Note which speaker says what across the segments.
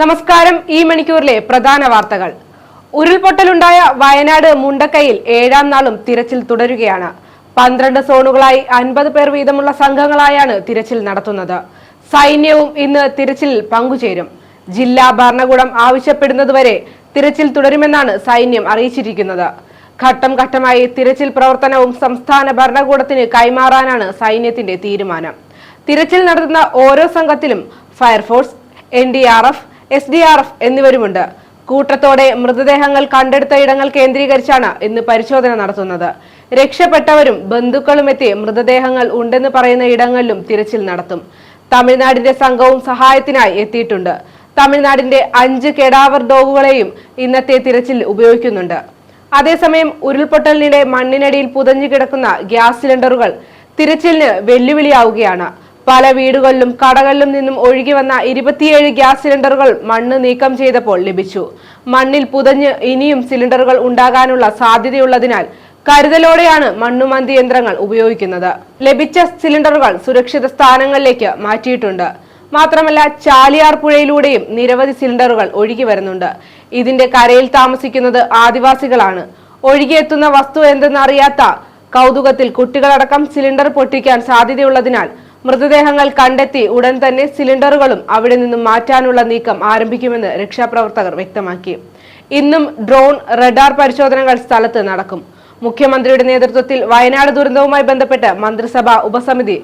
Speaker 1: നമസ്കാരം. ഈ മണിക്കൂറിലെ പ്രധാന വാർത്തകൾ. ഉരുൾപൊട്ടലുണ്ടായ വയനാട് മുണ്ടക്കയിൽ ഏഴാം നാളും തിരച്ചിൽ തുടരുകയാണ്. പന്ത്രണ്ട് സോണുകളായി അൻപത് പേർ വീതമുള്ള സംഘങ്ങളായാണ് തിരച്ചിൽ നടത്തുന്നത്. സൈന്യവും ഇന്ന് തിരച്ചിലിൽ പങ്കുചേരും. ജില്ലാ ഭരണകൂടം ആവശ്യപ്പെടുന്നതുവരെ തിരച്ചിൽ തുടരുമെന്നാണ് സൈന്യം അറിയിച്ചിരിക്കുന്നത്. ഘട്ടം ഘട്ടമായി തിരച്ചിൽ പ്രവർത്തനവും സംസ്ഥാന ഭരണകൂടത്തിന് കൈമാറാനാണ് സൈന്യത്തിന്റെ തീരുമാനം. തിരച്ചിൽ നടത്തുന്ന ഓരോ സംഘത്തിലും fire force N D R F S D R F എന്നിവരുമുണ്ട്. കൂട്ടത്തോടെ മൃതദേഹങ്ങൾ കണ്ടെടുത്ത ഇടങ്ങൾ കേന്ദ്രീകരിച്ചാണ് ഇന്ന് പരിശോധന നടത്തുന്നത്. രക്ഷപ്പെട്ടവരും ബന്ധുക്കളും എത്തി മൃതദേഹങ്ങൾ ഉണ്ടെന്ന് പറയുന്ന ഇടങ്ങളിലും തിരച്ചിൽ നടത്തും. തമിഴ്നാടിന്റെ സംഘവും സഹായത്തിനായി എത്തിയിട്ടുണ്ട്. തമിഴ്നാടിന്റെ അഞ്ച് കെടാവർ ഡോഗുകളെയും ഇന്നത്തെ തിരച്ചിൽ ഉപയോഗിക്കുന്നുണ്ട്. അതേസമയം ഉരുൾപൊട്ടലിനിടെ മണ്ണിനടിയിൽ പുതഞ്ഞു കിടക്കുന്ന ഗ്യാസ് സിലിണ്ടറുകൾ തിരച്ചിലിന് വെല്ലുവിളിയാവുകയാണ്. പല വീടുകളിലും കടകളിലും നിന്നും ഒഴുകി വന്ന ഇരുപത്തിയേഴ് ഗ്യാസ് സിലിണ്ടറുകൾ മണ്ണ് നീക്കം ചെയ്തപ്പോൾ ലഭിച്ചു. മണ്ണിൽ പുതഞ്ഞ് ഇനിയും സിലിണ്ടറുകൾ ഉണ്ടാകാനുള്ള സാധ്യതയുള്ളതിനാൽ കരുതലോടെയാണ് മണ്ണുമന്തി യന്ത്രങ്ങൾ ഉപയോഗിക്കുന്നത്. ലഭിച്ച സിലിണ്ടറുകൾ സുരക്ഷിത സ്ഥാനങ്ങളിലേക്ക് മാറ്റിയിട്ടുണ്ട്. മാത്രമല്ല ചാലിയാർ പുഴയിലൂടെയും നിരവധി സിലിണ്ടറുകൾ ഒഴുകി വരുന്നുണ്ട്. ഇതിന്റെ കരയിൽ താമസിക്കുന്നത് ആദിവാസികളാണ്. ഒഴുകിയെത്തുന്ന വസ്തു എന്തെന്നറിയാത്ത കൗതുകത്തിൽ കുട്ടികളടക്കം സിലിണ്ടർ പൊട്ടിക്കാൻ സാധ്യതയുള്ളതിനാൽ മൃതദേഹങ്ങൾ കണ്ടെത്തി ഉടൻ തന്നെ സിലിണ്ടറുകളും അവിടെ നിന്നും മാറ്റാനുള്ള നീക്കം ആരംഭിക്കുമെന്ന് രക്ഷാപ്രവർത്തകർ വ്യക്തമാക്കി. ഇന്നും ഡ്രോൺ റഡാർ പരിശോധനകൾ സ്ഥലത്ത് നടക്കും. മുഖ്യമന്ത്രിയുടെ നേതൃത്വത്തിൽ വയനാട് ദുരന്തവുമായി ബന്ധപ്പെട്ട് മന്ത്രിസഭാ ഉപസമിതി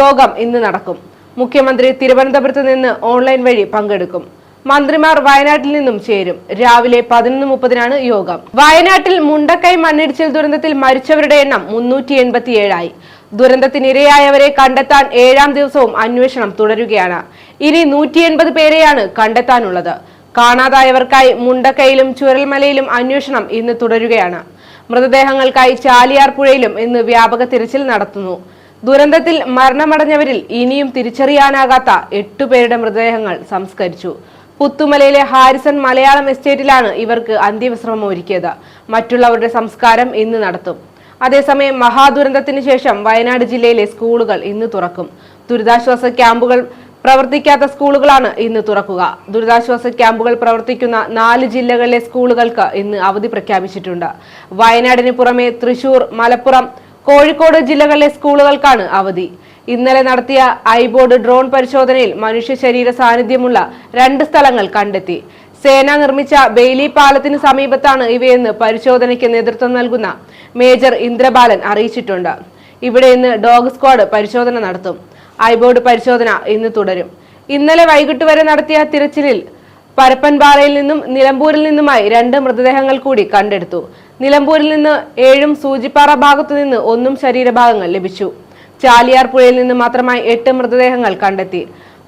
Speaker 1: യോഗം ഇന്ന് നടക്കും. മുഖ്യമന്ത്രി തിരുവനന്തപുരത്ത് നിന്ന് ഓൺലൈൻ വഴി പങ്കെടുക്കും. മന്ത്രിമാർ വയനാട്ടിൽ നിന്നും ചേരും. രാവിലെ പതിനൊന്ന് മുപ്പതിനാണ് യോഗം. വയനാട്ടിൽ മുണ്ടക്കൈ മണ്ണിടിച്ചിൽ ദുരന്തത്തിൽ മരിച്ചവരുടെ എണ്ണം മുന്നൂറ്റി എൺപത്തിയേഴായി. ദുരന്തത്തിനിരയായവരെ കണ്ടെത്താൻ ഏഴാം ദിവസവും അന്വേഷണം തുടരുകയാണ്. ഇനി നൂറ്റി എൺപത് പേരെയാണ് കണ്ടെത്താനുള്ളത്. കാണാതായവർക്കായി മുണ്ടക്കൈയിലും ചുരൽമലയിലും അന്വേഷണം ഇന്ന് തുടരുകയാണ്. മൃതദേഹങ്ങൾക്കായി ചാലിയാർ പുഴയിലും ഇന്ന് വ്യാപക തിരച്ചിൽ നടത്തുന്നു. ദുരന്തത്തിൽ മരണമടഞ്ഞവരിൽ ഇനിയും തിരിച്ചറിയാനാകാത്ത എട്ടുപേരുടെ മൃതദേഹങ്ങൾ സംസ്കരിച്ചു. പുത്തുമലയിലെ ഹാരിസൺ മലയാളം എസ്റ്റേറ്റിലാണ് ഇവർക്ക് അന്ത്യവിശ്രമം ഒരുക്കിയത്. മറ്റുള്ളവരുടെ സംസ്കാരം ഇന്ന് നടത്തും. അതേസമയം മഹാദുരന്തത്തിന് ശേഷം വയനാട് ജില്ലയിലെ സ്കൂളുകൾ ഇന്ന് തുറക്കും. ദുരിതാശ്വാസ ക്യാമ്പുകൾ പ്രവർത്തിക്കാത്ത സ്കൂളുകളാണ് ഇന്ന് തുറക്കുക. ദുരിതാശ്വാസ ക്യാമ്പുകൾ പ്രവർത്തിക്കുന്ന നാല് ജില്ലകളിലെ സ്കൂളുകൾക്ക് ഇന്ന് അവധി പ്രഖ്യാപിച്ചിട്ടുണ്ട്. വയനാടിന് പുറമെ തൃശൂർ മലപ്പുറം കോഴിക്കോട് ജില്ലകളിലെ സ്കൂളുകൾക്കാണ് അവധി. ഇന്നലെ നടത്തിയ ഐബോർഡ് ഡ്രോൺ പരിശോധനയിൽ മനുഷ്യ ശരീര സാന്നിധ്യമുള്ള രണ്ട് സ്ഥലങ്ങൾ കണ്ടെത്തി. സേന നിർമ്മിച്ച ബെയ്ലി പാലത്തിന് സമീപത്താണ് ഇവയെന്ന് പരിശോധനയ്ക്ക് നേതൃത്വം നൽകുന്ന മേജർ ഇന്ദ്രബാലൻ അറിയിച്ചിട്ടുണ്ട്. ഇവിടെ ഇന്ന് ഡോഗ് സ്ക്വാഡ് പരിശോധന നടത്തും. ഐബോർഡ് പരിശോധന ഇന്ന് തുടരും. ഇന്നലെ വൈകിട്ട് വരെ നടത്തിയ തിരച്ചിലിൽ പരപ്പൻപാറയിൽ നിന്നും നിലമ്പൂരിൽ നിന്നുമായി രണ്ട് മൃതദേഹങ്ങൾ കൂടി കണ്ടെടുത്തു. നിലമ്പൂരിൽ നിന്ന് ഏഴും സൂചിപ്പാറ ഭാഗത്തു നിന്ന് ഒന്നും ശരീരഭാഗങ്ങൾ ലഭിച്ചു. ചാലിയാർ പുഴയിൽ നിന്ന് മാത്രമായി എട്ട് മൃതദേഹങ്ങൾ കണ്ടെത്തി.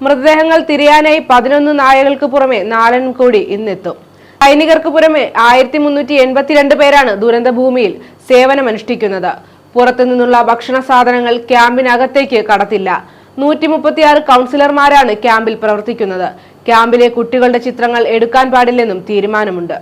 Speaker 1: മൃതദേഹങ്ങൾ തിരയാനായി പതിനൊന്ന് നായകൾക്ക് പുറമെ നാലൻ കൂടി ഇന്നെത്തും. സൈനികർക്ക് പുറമെ ആയിരത്തി മുന്നൂറ്റി എൺപത്തിരണ്ട് പേരാണ് ദുരന്തഭൂമിയിൽ സേവനമനുഷ്ഠിക്കുന്നത്. പുറത്തു നിന്നുള്ള ഭക്ഷണ സാധനങ്ങൾ ക്യാമ്പിനകത്തേക്ക് കടത്തില്ല. നൂറ്റി മുപ്പത്തിയാറ് കൗൺസിലർമാരാണ് ക്യാമ്പിൽ പ്രവർത്തിക്കുന്നത്. ക്യാമ്പിലെ കുട്ടികളുടെ ചിത്രങ്ങൾ എടുക്കാൻ പാടില്ലെന്നും തീരുമാനമുണ്ട്.